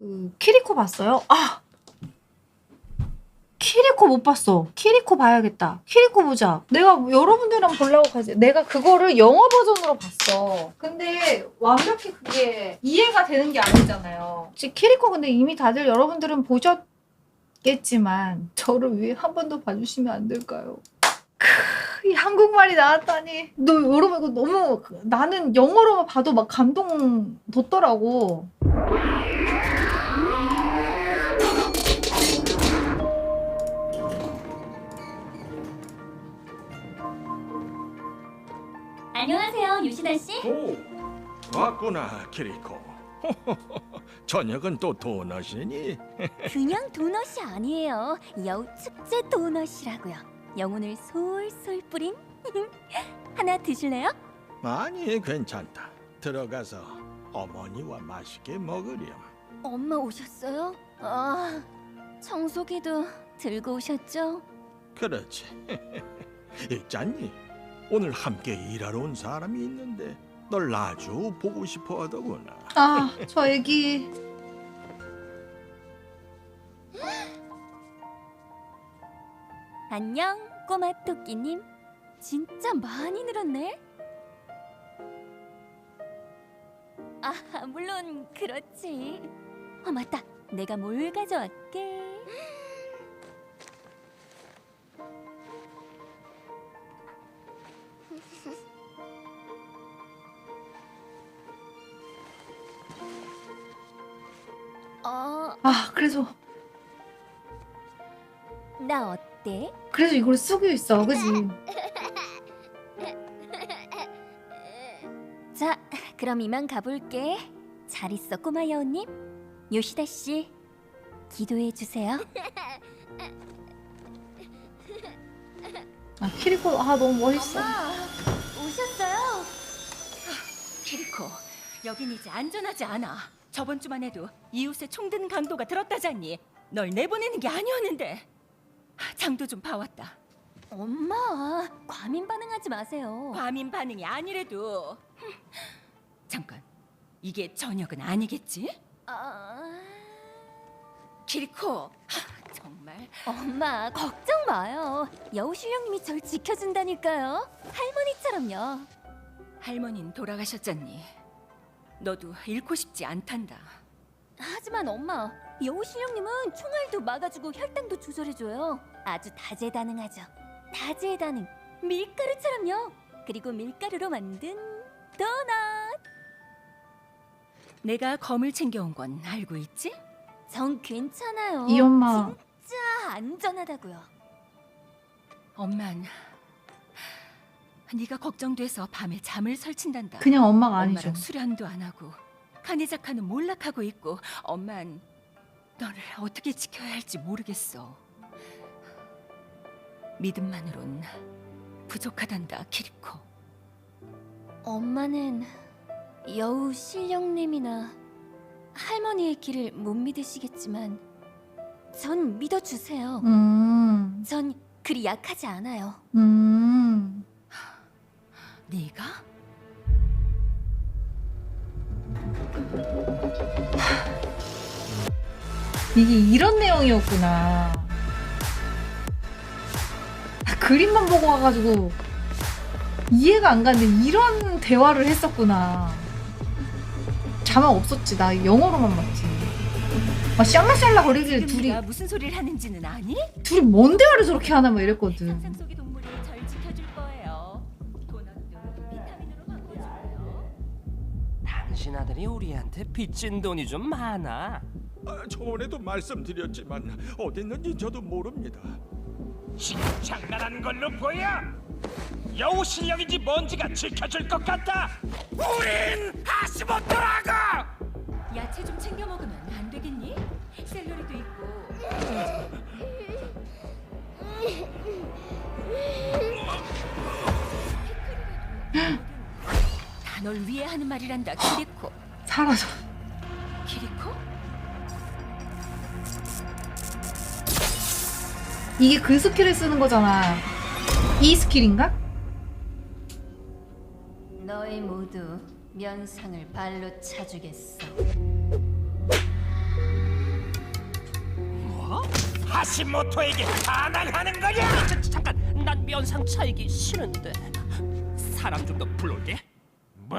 그 키리코 봤어요? 아 키리코 못 봤어. 키리코 봐야겠다. 키리코 보자. 내가 여러분들이랑 보려고 가지. 내가 그거를 영어 버전으로 봤어. 근데 완벽히 그게 이해가 되는 게 아니잖아요. 지금 키리코 근데 이미 다들 여러분들은 보셨겠지만 저를 위해 한 번 더 봐주시면 안 될까요? 크, 이 한국말이 나왔다니. 너 여러분 이거 너무 나는 영어로만 봐도 막 감동 돋더라고. 안녕하세요, 유시다 씨. 오, 왔구나, 키리코. 저녁은 또 도넛이니? 그냥 도넛이 아니에요. 여우 축제 도넛이라고요. 영혼을 솔솔 뿌린 하나 드실래요? 아니, 괜찮다. 들어가서 어머니와 맛있게 먹으렴. 엄마 오셨어요? 아, 청소기도 들고 오셨죠? 그렇지. 있잖니. 오늘 함께 일하러 온 사람이 있는데 널 아주 보고 싶어 하더구나. 아, 저 애기. 안녕, 꼬마 토끼님. 진짜 많이 늘었네. 아, 물론 그렇지. 어, 맞다. 내가 뭘 가져왔게? 어, 아, 그래서 나 어때? 그래서 이걸 쓰고 있어, 그지? 자, 그럼 이만 가볼게. 잘 있어, 꼬마 여우님. 요시다 씨, 기도해 주세요. 아, 키리코, 아 너무 멋있어. 오셨어요? 키리코, 여긴 이제 안전하지 않아. 저번 주만 해도 이웃의 총든 강도가 들었다잖니. 널 내보내는 게 아니었는데. 장도 좀 봐왔다. 엄마, 과민 반응하지 마세요. 과민 반응이 아니래도. 흠, 잠깐, 이게 저녁은 아니겠지? 아... 키리코, 하, 정말 엄마, 걱정 마요. 여우 신령님이 절 지켜준다니까요. 할머니처럼요. 할머니는 돌아가셨잖니. 너도 잃고 싶지 않단다. 하지만 엄마, 여우 신령님은 총알도 막아주고 혈당도 조절해줘요. 아주 다재다능하죠. 다재다능, 밀가루처럼요. 그리고 밀가루로 만든 도넛. 내가 검을 챙겨온 건 알고 있지? 전 괜찮아요. 이 엄마. 진짜 안전하다고요. 엄만, 네가 걱정돼서 밤에 잠을 설친단다. 그냥 엄마가 아니죠. 엄마랑 수련도 안 하고 카네자카는 몰락하고 있고 엄만 너를 어떻게 지켜야 할지 모르겠어. 믿음만으론 부족하단다 키리코. 엄마는 여우 신령님이나 할머니의 길을 못 믿으시겠지만 전 믿어주세요. 음, 전 그리 약하지 않아요. 음. 네가? 이게 이런 내용이었구나. 아, 그림만 보고 와가지고 이해가 안 가는데 이런 대화를 했었구나. 자막 없었지. 나 영어로만 봤지. 막 샬라샬라 거리길 둘이 네가 무슨 소리를 하는지는 아니? 둘이 뭔 대화를 저렇게 하나 막 이랬거든. 상상 속의 동물이 절 지켜줄 거예요. 도넛도 비타민으로 바꿔줘요. 당신 아들이 우리한테 빚진 돈이 좀 많아. 아, 저번에도 말씀드렸지만 어디 있는지 저도 모릅니다. 장난하는 걸로 보여? 여우 실력인지 뭔지가 지켜줄 것 같다. 우린 하시모토라고. 야채 좀 챙겨 먹으면 안 되겠니? 샐러리도 있고. 다 널 위해 하는 말이란다 키리코. 사라져. 키리코? 이게 그 스킬을 쓰는 거잖아. 이 스킬인가? 너희 모두 면상을 발로 차주겠어. 뭐? 하시모토에게 반항하는 거냐? 아, 자, 잠깐, 난 면상 차이기 싫은데 사람 좀 더 불러올게. 뭐?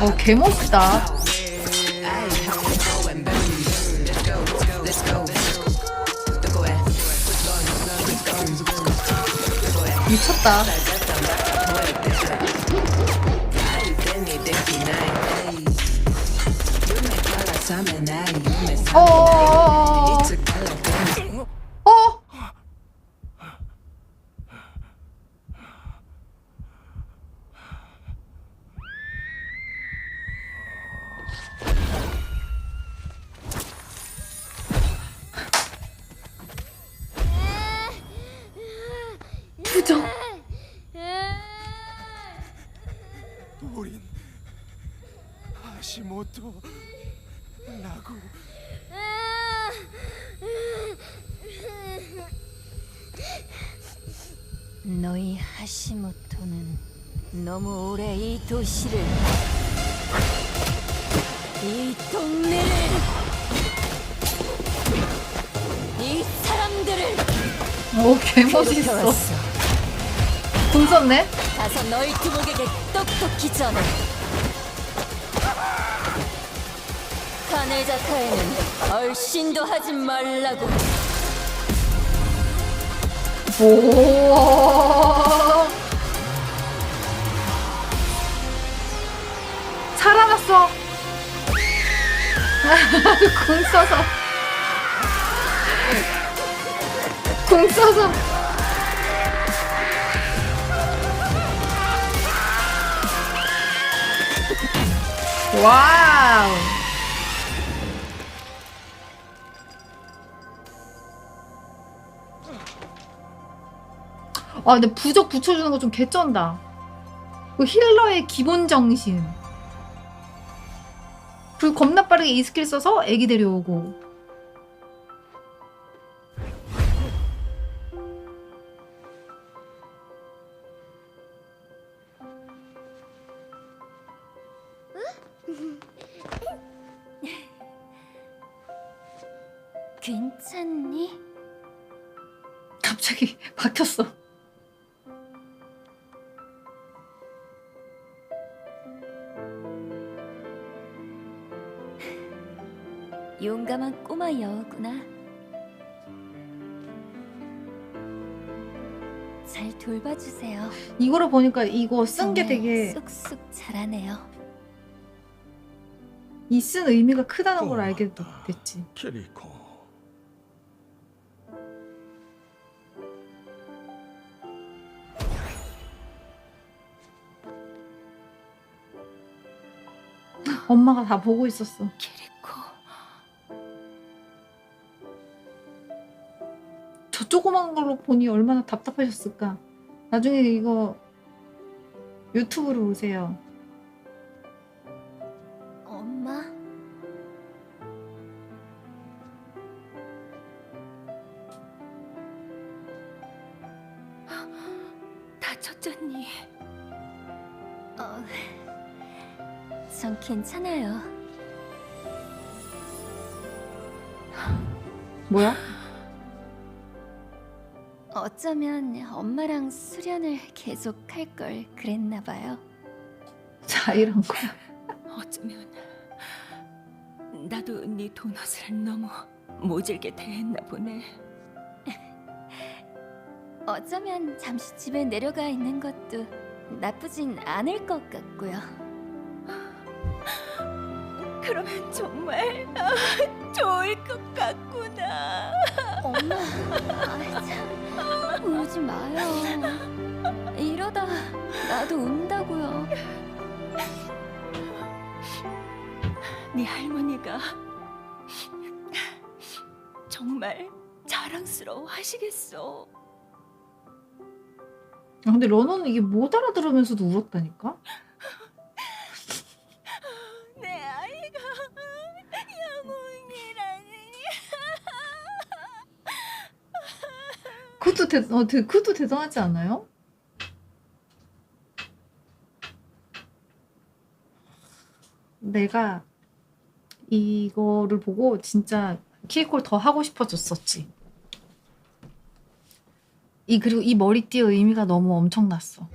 어 개멋있다. boom Let's 하시모토 라고 너희 하시모토는 너무 오래 이 도시를 이 동네를 이 사람들을 오 개멋있어. 태웠어. 돈 썼네. 가서 너희 두목에게 똑똑히 전해. 카네자카에는 얼씬도 하지 말라고. 오. 살아났어. 궁 써서. 궁 써서. 와우. 아, 근데 부적 붙여주는 거 좀 개쩐다. 그 힐러의 기본 정신. 그리고 겁나 빠르게 이 스킬 써서 애기 데려오고. 괜찮니? 갑자기 바뀌었어. 여우구나. 잘 돌봐주세요. 이거를 보니까 이거 쓴 게 정말 되게 쑥쑥 자라네요. 이 쓴 의미가 크다는 걸 고맙다. 알게 됐지. 키리코 엄마가 다 보고 있었어. 키리 조그만 걸로 보니 얼마나 답답하셨을까. 나중에 이거 유튜브로 보세요. 엄마? 다쳤잖니. 어, 전 괜찮아요. 뭐야? 어쩌면 엄마랑 수련을 계속 할 걸 그랬나 봐요. 자 이런 거야. 어쩌면 나도 네 도넛을 너무 모질게 대했나 보네. 어쩌면 잠시 집에 내려가 있는 것도 나쁘진 않을 것 같고요. 그러면 정말 아, 좋을 것 같구나. 엄마, 아, 참, 울지 마요. 이러다 나도 운다고요. 네 할머니가 정말 자랑스러워 하시겠어. 아, 근데 러너는 이게 못 알아들으면서도 울었다니까? 그것도 대, 어, 대, 그것도 대단하지 않아요? 내가 이거를 보고 진짜 키위콜 더 하고 싶어졌었지. 이 그리고 이 머리띠의 의미가 너무 엄청났어.